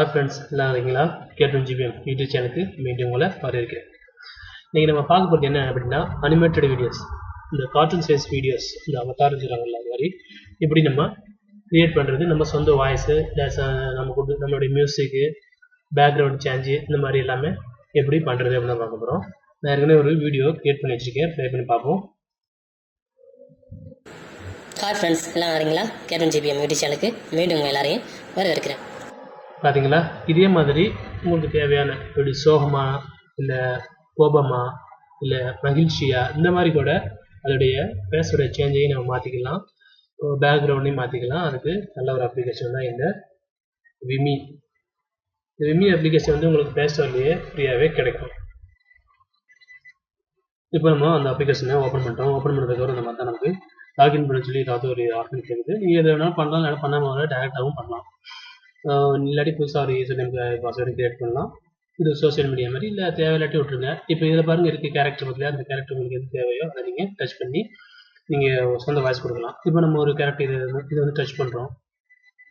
Hi friends எல்லாம் இருக்கீங்களா? கேட்டன் ஜிபிஎம் யூடியூப் சேனலுக்கு மீண்டும் உங்களை வரவேற்கிறேன். இன்றைக்கி நம்ம பார்க்க போகிறது என்ன அப்படின்னா அனிமேட்டட் வீடியோஸ் இந்த கார்ட்டூன் சைஸ் வீடியோஸ் இந்த அவதார் சொல்கிறாங்கல்ல அது மாதிரி. எப்படி நம்ம க்ரியேட் பண்ணுறது நம்ம சொந்த வாய்ஸு நம்ம கொடுத்து நம்மளுடைய மியூசிக்கு பேக்ரவுண்ட் சேஞ்சு இந்த மாதிரி எல்லாமே எப்படி பண்ணுறது அப்படின்னு பார்க்க போகிறோம் நான் ஏற்கனவே ஒரு வீடியோ க்ரியேட் பண்ணி வச்சுருக்கேன். ப்ளே பண்ணி பார்ப்போம். ஹாய் ஃப்ரெண்ட்ஸ் எல்லாம் வரீங்களா கேட்டன் ஜிபிஎம் யூடியூப் சேனலுக்கு மீண்டும் உங்கள் எல்லாரையும் வரவேற்கிறேன். பார்த்தீங்களா இதே மாதிரி உங்களுக்கு தேவையான இப்படி சோகமா இல்லை கோபமா இல்லை மகிழ்ச்சியா இந்த மாதிரி கூட அதோடைய பேஸோட சேஞ்சையும் நம்ம மாற்றிக்கலாம் பேக்ரவுண்டையும் மாற்றிக்கலாம் அதுக்கு நல்ல ஒரு அப்ளிகேஷன் தான் இந்த விமி இந்த விமி அப்ளிகேஷன் வந்து உங்களுக்கு ப்ளே ஸ்டோர்லேயே ஃப்ரீயாகவே கிடைக்கும். இப்போ நம்ம அந்த அப்ளிகேஷனை ஓப்பன் பண்ணிட்டோம் ஓப்பன் பண்ணதுக்கப்புறம் நம்ம தான் நமக்கு லாகின் பண்ண சொல்லி ஏதாவது ஒரு ஆப்ஷன் கேட்குது நீங்கள் எது வேணாலும் பண்ணலாம். இல்லை பண்ணாமல் டேரெக்டாகவும் பண்ணலாம். இல்லாட்டி புதுசாக ஒரு யூசர் நேம் பாஸ்வேர்டு கிரியேட் பண்ணலாம். இது சோஷியல் மீடியா மாதிரி இல்லை தேவையில்லாட்டி விட்டுருங்க. இப்போ இதில் பாருங்க இருக்குது கேரக்டர் பற்றில அந்த கேரக்டர் உங்களுக்கு எது தேவையோ அதை நீங்கள் டச் பண்ணி நீங்கள் சொந்த வாய்ஸ் கொடுக்கலாம். இப்போ நம்ம ஒரு கேரக்டர் இது இது வந்து டச் பண்ணுறோம்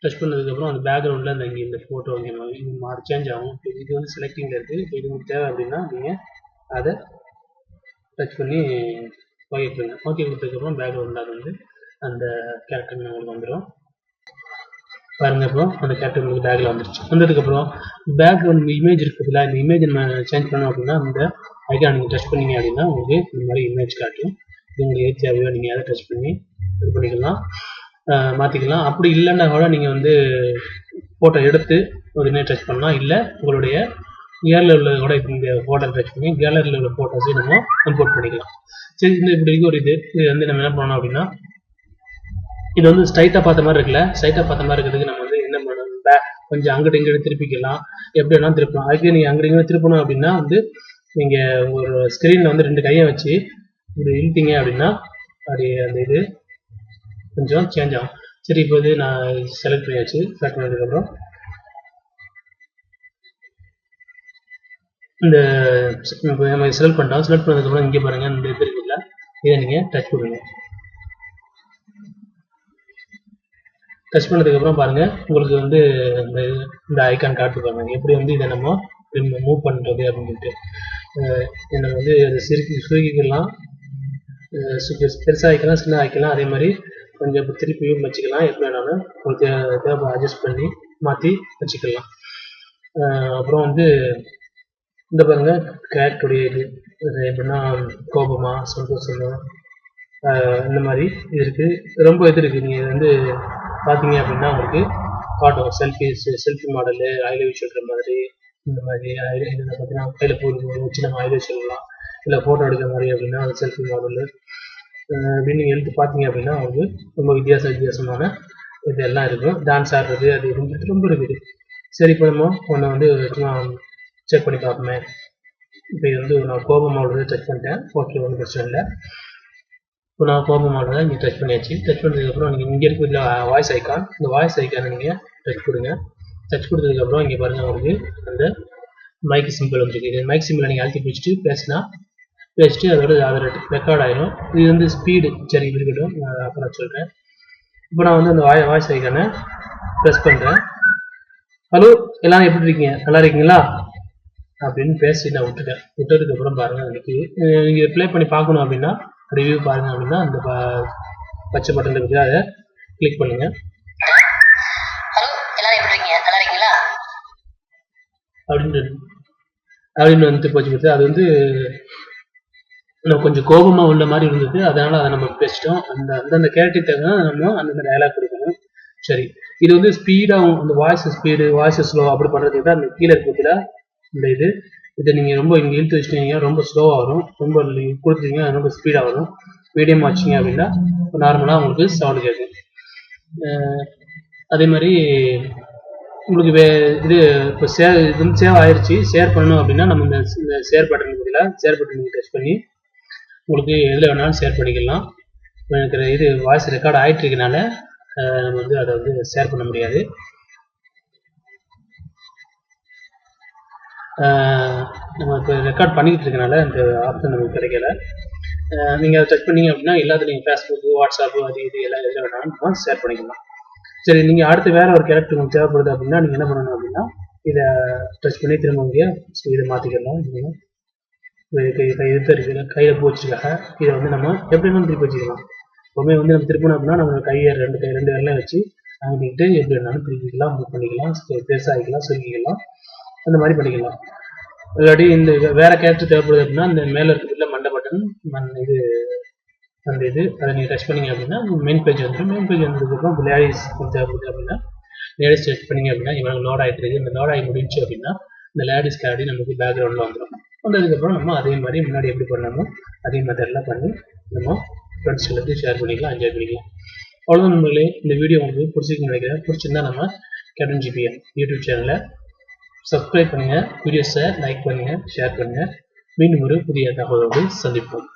டச் பண்ணதுக்கப்புறம் அந்த பேக்ரவுண்டில் அந்த இங்கே இந்த ஃபோட்டோ இங்கே இது மாறி சேஞ்ச் ஆகும். இப்போ இது வந்து செலக்டிங்கில் இருக்குது இப்போ இது உங்களுக்கு தேவை அப்படின்னா நீங்கள் அதை டச் பண்ணி ஓகே கொடுங்க ஓகே கொடுத்ததுக்கப்புறம் பேக்ரவுண்டில் அது வந்து அந்த கேரக்டர் நம்மளுக்கு வந்துடும் பாருங்க இப்போ அந்த கேரக்டர் உங்களுக்கு பேக்கில் வந்துருச்சு. வந்ததுக்கப்புறம் பேக்ரவுண்ட் இமேஜ் இருக்குதுல இந்த இமேஜ் நம்ம சேஞ்ச் பண்ணோம் அப்படின்னா இந்த ஐக்கான் நீங்கள் டச் பண்ணீங்க அப்படின்னா உங்களுக்கு இந்த மாதிரி இமேஜ் காட்டும். இது உங்களுக்கு எது தேவையோ நீங்கள் அதை டச் பண்ணி இது பண்ணிக்கலாம். மாற்றிக்கலாம் அப்படி இல்லைன்னா கூட நீங்கள் வந்து ஃபோட்டோ எடுத்து உடனே டச் பண்ணலாம். இல்லை உங்களுடைய கேலரியில் உள்ள கூட இந்த ஃபோட்டோ டச் பண்ணி கேலரியில் உள்ள ஃபோட்டோஸையும் நம்ம இம்போர்ட் பண்ணிக்கலாம். சரி இந்த இப்படி ஒரு இது. இது வந்து நம்ம என்ன பண்ணணும் அப்படின்னா இது வந்து ஸ்ட்ரைட்டாக பார்த்த மாதிரி இருக்குல்ல? ஸ்ட்ரைட்டாக பார்த்த மாதிரி இருக்கிறதுக்கு நம்ம வந்து என்ன பண்ணணும்? கொஞ்சம் அங்கிட்ட இங்கிட்டு திருப்பிக்கலாம். எப்படி வேணாலும் திருப்பலாம். அதுக்கு நீங்கள் அங்கிட்ட இங்கிட்டு திருப்பணும் அப்படின்னா வந்து நீங்கள் ஒரு ஸ்க்ரீனில் வந்து ரெண்டு கையை வச்சு இப்படி இழுத்தீங்க அப்படின்னா அப்படி அந்த இது கொஞ்சம் சேஞ்ச் ஆகும். சரி இப்போ இது நான் செலக்ட் பண்ணியாச்சு. செலக்ட் பண்ணதுக்கப்புறம் இந்த நம்ம செலக்ட் பண்ணிட்டோம். செலக்ட் பண்ணதுக்கப்புறம் இங்கே பாருங்கள் இந்த இது இருக்குல்ல. இதை நீங்கள் டச் கொடுங்க டச் பண்ணதுக்கப்புறம் பாருங்க உங்களுக்கு வந்து இந்த இது- இந்த ஐக்கான் காட்டுப்பாங்க எப்படி வந்து இதை நம்ம மூவ் பண்ணுறது அப்படின்னு சொல்லிட்டு. அஹ் நம்ம வந்து அதை சிறுக்கி சுருக்கிக்கலாம் பெருசாக சு- ஆக்கிக்கலாம் சின்ன ஆக்கிக்கலாம் அதே மாதிரி கொஞ்சம் திருப்பியும் வச்சுக்கலாம். எப்படி வேணாலும் உங்களுக்கு தேவை அட்ஜஸ்ட் பண்ணி மாற்றி வச்சுக்கலாம். அப்புறம் வந்து இந்த பாருங்க கேரக்டருடைய இது. எப்படின்னா கோபமாக சந்தோஷமா இந்த மாதிரி இது இருக்குது ரொம்ப இது இருக்குது நீங்கள் வந்து பார்த்தீங்க அப்படின்னா உங்களுக்கு காட்டும். செல்ஃபி செல்ஃபி மாடலு ஐலவி சொல்கிற மாதிரி இந்த மாதிரி பார்த்தீங்கன்னா கையில் பூ வச்சு நம்ம ஐலவி சொல்லலாம் இல்லை ஃபோட்டோ எடுக்கிற மாதிரி அப்படின்னா அந்த செல்ஃபி மாடலு அப்படின்னு நீங்கள் எழுத்து பார்த்தீங்க அப்படின்னா உங்களுக்கு ரொம்ப வித்தியாச வித்தியாசமான இது எல்லாம் இருக்கும். டான்ஸ் ஆடுறது அது ரொம்ப ரொம்ப இருக்குது சரி இப்போ நம்ம ஒன்று வந்து சும்மா செக் பண்ணி பார்ப்போமே. இப்போ இது வந்து நான் கோபம் ஆடுறது செக் பண்ணிட்டேன். ஓகே ஒன்றும் பிரச்சனை இல்லை. இப்போ நான் கோபம் ஆடுறதை இங்கே டச் பண்ணியாச்சு. டச் பண்ணதுக்கப்புறம் நீங்கள் இங்கே இருக்கு வாய்ஸ் ஐக்கான் இந்த வாய்ஸ் ஐக்கானை நீங்கள் டச் கொடுங்க. டச் கொடுத்ததுக்கப்புறம் இங்கே பாருங்கள் உங்களுக்கு அந்த மைக் சிம்பிள் வந்துருக்கு இது மைக் சிம்பிளை நீங்கள் அழுத்தி பிடிச்சிட்டு பேசினா பேசிட்டு அதோட அதோட ரெக்கார்ட் ஆகிடும் இது வந்து ஸ்பீடு சரி இருக்கட்டும். நான் அப்புறம் சொல்கிறேன் இப்போ நான் வந்து அந்த வாய் வாய்ஸ் ஐக்கானை ப்ரெஸ் பண்ணுறேன் ஹலோ எல்லாரும் எப்படி இருக்கீங்க? நல்லா இருக்கீங்களா? அப்படின்னு பேசி நான் விட்டுட்டேன். விட்டதுக்கப்புறம் பாருங்கள் பாருங்க எனக்கு நீங்கள் ப்ளே பண்ணி பார்க்கணும் அப்படின்னா ரிவ்யூ பாருங்க அப்படின்னா அந்த பச்சை பட்டன் இருக்குது அதை கிளிக் பண்ணுங்க. அப்படின்னு அப்படின்னு வந்து போச்சு பார்த்து அது வந்து நம்ம கொஞ்சம் கோபமா உள்ள மாதிரி இருந்தது. அதனால அதை நம்ம பேசிட்டோம். அந்த அந்தந்த கேரக்டர் தகுந்த நம்ம அந்தந்த டயலாக் கொடுக்கணும். சரி. இது வந்து ஸ்பீடாகும் அந்த வாய்ஸ் ஸ்பீடு வாய்ஸ் ஸ்லோ அப்படி பண்றதுக்கு தான் அந்த கீழே இருக்கிறதுல இந்த இது. இதை நீங்கள் ரொம்ப இங்கே இழுத்து வச்சுட்டீங்க ரொம்ப ஸ்லோவாக வரும். ரொம்ப கொடுத்துட்டீங்க கொடுத்தீங்க ரொம்ப ஸ்பீடாக வரும். மீடியம் வச்சிங்க அப்படின்னா நார்மலாக உங்களுக்கு சவுண்ட் கேட்கும் அதே மாதிரி உங்களுக்கு வே இது இப்போ சே இது வந்து சேவ் ஆயிடுச்சு ஷேர் பண்ணணும் அப்படின்னா நம்ம இந்த ஷேர் பட்டன் பதிலாக ஷேர் பட்டன் டச் பண்ணி உங்களுக்கு எதில் வேணாலும் ஷேர் பண்ணிக்கலாம். எனக்கு இது வாய்ஸ் ரெக்கார்ட் ஆகிட்டு இருக்கனால நம்ம வந்து அதை வந்து ஷேர் பண்ண முடியாது. நம்ம இப்போ ரெக்கார்ட் பண்ணிக்கிட்டு இருக்கனால இந்த ஆப்ஷன் நமக்கு கிடைக்கல. நீங்கள் அதை டச் பண்ணீங்க அப்படின்னா எல்லாத்துலையும் ஃபேஸ்புக்கு வாட்ஸ்அப் அது இது எல்லாம் எதில் வேணாலும் ஷேர் பண்ணிக்கலாம். சரி நீங்கள் அடுத்து வேற ஒரு கேரக்டர் உங்களுக்கு தேவைப்படுது அப்படின்னா நீங்கள் என்ன பண்ணணும் அப்படின்னா இதை டச் பண்ணி திரும்ப இங்கே ஸோ இதை மாற்றிக்கலாம் இது எடுத்து கையில் பூ இதை வந்து நம்ம எப்படி வேணாலும் திருப்பி வச்சுக்கலாம். எப்பவுமே வந்து நம்ம திருப்பணும் அப்படின்னா நம்ம கையை ரெண்டு கை ரெண்டு விரலையும் வச்சு அங்கிட்டு எப்படி வேணாலும் திருப்பிக்கலாம் மூவ் பண்ணிக்கலாம் பெருசாகிக்கலாம் சுருக்கிக்கலாம். அந்த மாதிரி பண்ணிக்கலாம். இல்லாட்டி இந்த வேற கேரக்டர் தேவைப்படுது அப்படின்னா இந்த மேலே இருக்கிறதுல மண்டை பட்டன் மண் இது அந்த இது அதை நீங்கள் டச் பண்ணீங்க அப்படின்னா மெயின் பேஜ் வந்துடும் மெயின் பேஜ் வந்ததுக்கப்புறம் இப்போ லேடிஸ் தேவைப்படுது அப்படின்னா லேடிஸ் டச் பண்ணீங்க அப்படின்னா இவங்க லோட் ஆகிட்டு இருக்கு. இந்த லோட் ஆகி முடிஞ்சு அப்படின்னா இந்த லேடிஸ் கேரடி நமக்கு பேக்ரவுண்டில் வந்துடும் வந்ததுக்கப்புறம் நம்ம அதே மாதிரி முன்னாடி எப்படி பண்ணணுமோ அதே மெத்தட்லாம் பண்ணி நம்ம ஃப்ரெண்ட்ஸ்களுக்கு ஷேர் பண்ணிக்கலாம் என்ஜாய் பண்ணிக்கலாம். அவ்வளோதான் நம்மளே இந்த வீடியோ உங்களுக்கு பிடிச்சிருக்குன்னு நினைக்கிறேன். பிடிச்சிருந்தா நம்ம கேப்டன் ஜிபிஎம் யூடியூப் சேனலில் சப்ஸ்கிரைப் பண்ணுங்க வீடியோஸை லைக் பண்ணுங்க ஷேர் பண்ணுங்க. மீண்டும் ஒரு புதிய தகவலோடு சந்திப்போம்.